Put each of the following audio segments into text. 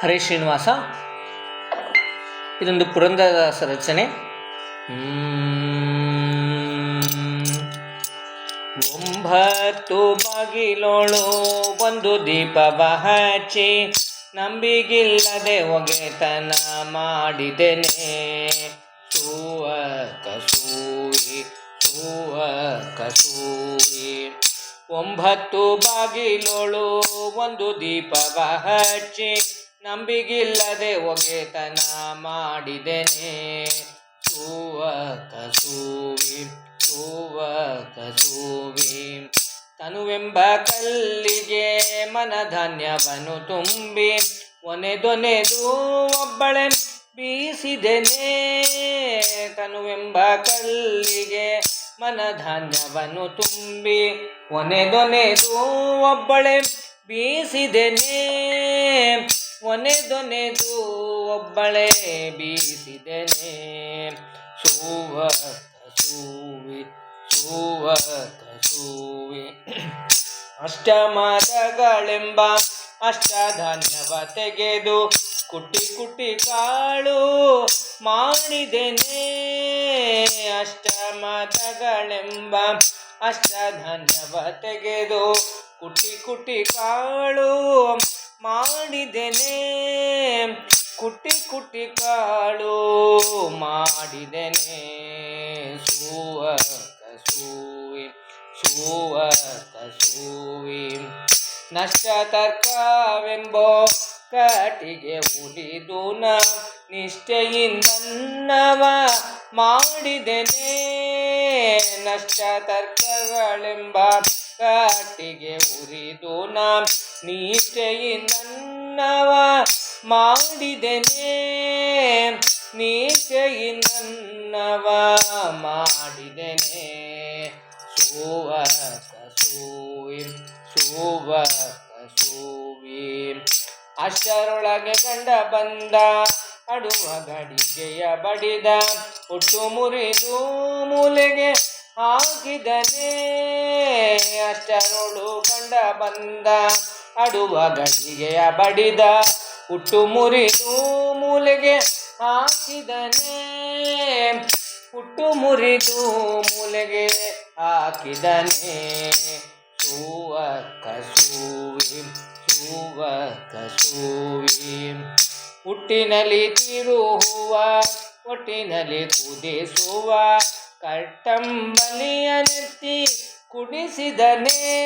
ಹರೇ ಶ್ರೀನಿವಾಸ ಇದೊಂದು ಪುರಂದರದಾಸ ರಚನೆ. ಒಂಬತ್ತು ಬಾಗಿಲೋಳು ಒಂದು ದೀಪ ಬಹಚಿ, ನಂಬಿಗಿಲ್ಲದೆ ಒಗೆತನ ಮಾಡಿದೆನೆ ಸೂವ ಕಸೂರಿ ಸೂವ ಕಸೂರಿ ಒಂಬತ್ತು ಬಾಗಿಲೋಳು ಒಂದು ದೀಪ ಹಚ್ಚಿ ನಂಬಿಗಿಲ್ಲದೆ ಒಗೆತನ ಮಾಡಿದೆನೆ. ಸೂವ ಕಸೂವಿ ಸೂವ. ತನುವೆಂಬ ಕಲ್ಲಿಗೆ ಮನಧಾನ್ಯವನ್ನು ತುಂಬಿ. ಒನೆದೊನೆದು ಒಬ್ಬಳೆ ಬೀಸಿದೆನೆ. ತನುವೆಂಬ ಕಲ್ಲಿಗೆ ಮನಧಾನ್ಯವನ್ನು ತುಂಬಿ. ಒನೆದೊನೆದು ಒಬ್ಬಳೆ ಬೀಸಿದೆನೆ. ಒನೆದೊನೆದು ಒಬ್ಬಳೆ ಬೀಸಿದನೆ. ಸೂವ ಕಸೂವಿ ಸೂವ. ಅಷ್ಟಮದಗಳೆಂಬ ಅಷ್ಟಧಾನ್ಯವ ತೆಗೆದು ಕುಟಿ ಕುಟಿ ಕಾಳು ಮಾಡಿದೆನೆ. ಅಷ್ಟಮದಗಳೆಂಬ ಅಷ್ಟಧಾನ್ಯವ ತೆಗೆದು ಕುಟಿ ಕುಟಿ ಕಾಳು ಮಾಡಿದೆನೆ ಕುಟಿ ಕುಟಿ ಕಾಳು ಮಾಡಿದೆನೆ ಸೂವ ಕಸೂವಿ ಸೂವ. ನಷ್ಟ ತರ್ಕವೆಂಬೋ ಕಟಿಗೆ ಉಳಿದು ನ ನಿಷ್ಠೆಯಿಂದನ್ನವ ಮಾಡಿದೆನೆ ನಷ್ಟ ತರ್ಕಗಳೆಂಬ ಕಟ್ಟಿಗೆ ಉರಿದು ನ ನಿಷ್ಠೆಯಿಂದನ್ನವ ಮಾಡಿದೆನೆ. ನೀಚೆಯಿಂದನ್ನವ ಮಾಡಿದೆನೆ. ಸೂವ ಕಸೂವಿ ಸೂವ ಕಸೂವಿ ಅಷ್ಟರೊಳಗೆ ಕಂಡ ಬಂದ, ಅಡುವ ಗಡಿಗೆಯ ಬಡಿದ, ಹುಟ್ಟು ಮುರಿದು ಮೂಲೆಗೆ ಹಾಕಿದನೇ. ಅಷ್ಟರೊಳು ಕಂಡ ಬಂದ ಅಡುವ ಗಡಿಗೆಯ ಬಡಿದ ಹುಟ್ಟು ಮುರಿದು ಮೂಲೆಗೆ ಹಾಕಿದನೆ. ಹುಟ್ಟು ಮುರಿದು ಮೂಲೆಗೆ ಹಾಕಿದನೆ. ಸೂವ ಕಸೂವಿ ಸೂವ. ಕಸೂವಿ ಹುಟ್ಟಿನಲ್ಲಿ ತಿರುಹುವ, ಒಟ್ಟಿನಲ್ಲಿ ಕುದಿಸುವ, ಕಟ್ಟಂಬಲಿಯ ನೆತ್ತಿ ಕುಡಿಸಿದನೆ.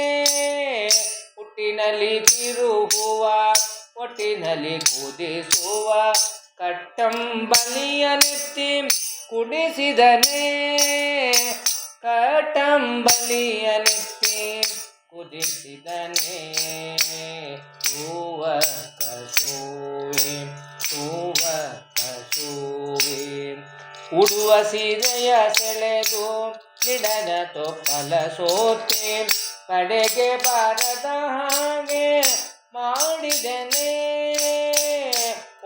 ಹುಟ್ಟಿನಲ್ಲಿ ತಿರುಗುವ ಒಟ್ಟಿನಲ್ಲಿ ಕುದಿಸುವ. ಕಟ್ಟಂಬಲಿಯ ನೆತ್ತಿ ಕುಡಿಸಿದನೆ. ಕಟ್ಟಂಬಲಿಯ ನೆತ್ತಿ ಕುದಿಸಿದನೆ. ಹೂವ ಕಸೂವೆ ಹೂವ ಕಸೂವೆ ಉಡುವ ಸೀರೆಯ ಸೆಳೆದು, ಗಿಡದ ತೊಪ್ಪಲ ಸೋತೆ. ಕಡೆಗೆ ಬಾರದ ಹಾಗೆ ಮಾಡಿದನೆ.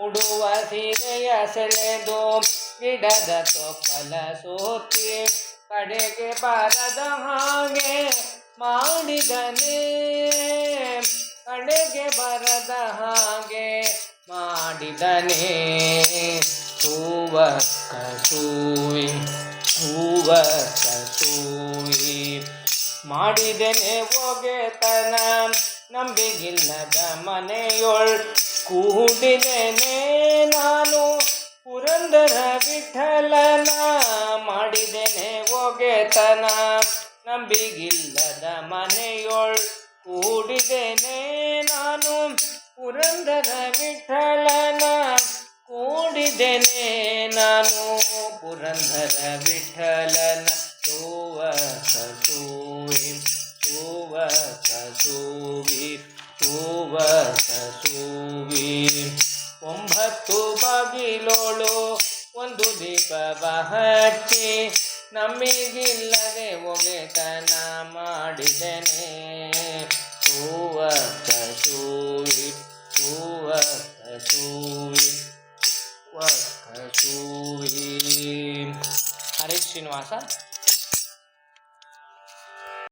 ಉಡುವ ಸೀರೆಯ ಸೆಳೆದು ಗಿಡದ ತೊಪ್ಪಲ ಸೋತಿ ಕಡೆಗೆ ಬಾರದ ಹಾಗೆ ಮಾಡಿದನೆ. ಕಡೆಗೆ ಬರದ ಹಾಗೆ ಮಾಡಿದನೆ. ಹೂವ ಕಸೂವಿ ಹೂವ ಕಸೂವಿ ಮಾಡಿದೆನೆ ಒಗೆತನ, ನಂಬಿಗಿಲ್ಲದ ಮನೆಯೊಳ್ ಕೂಡಿದೆನೆ ನಾನು. ಪುರಂದರ ವಿಠಲನ ಮಾಡಿದೆನೆ ಒಗೆತನ, ನಂಬಿಗಿಲ್ಲದ ಮನೆಯೊಳ್ ಕೂಡಿದೆನೆ ನಾನು. ಪುರಂದರ ವಿಠಲನ ಕೂಡಿದೆನೆ ನಾನು. ಪುರಂದರ ವಿಠಲನ ಸೋವ ಕಸೂವಿ ಸೂವಿ ಕಸೂವಿ ಸೋವ ಒಂಬತ್ತು ಬಾಗಿಲೋಳು ಒಂದು ದೀಪವ ಹಚ್ಚಿ ನಮಗಿಲ್ಲದೆ ಒಗೆತನ ಮಾಡಿದನೆ. ಹೂವ ಕಸೂವಿ ಹೂವ ಕಸೂವಿ ಹೂವ ಕಸೂವಿ ಹರೇ ಶ್ರೀನಿವಾಸ.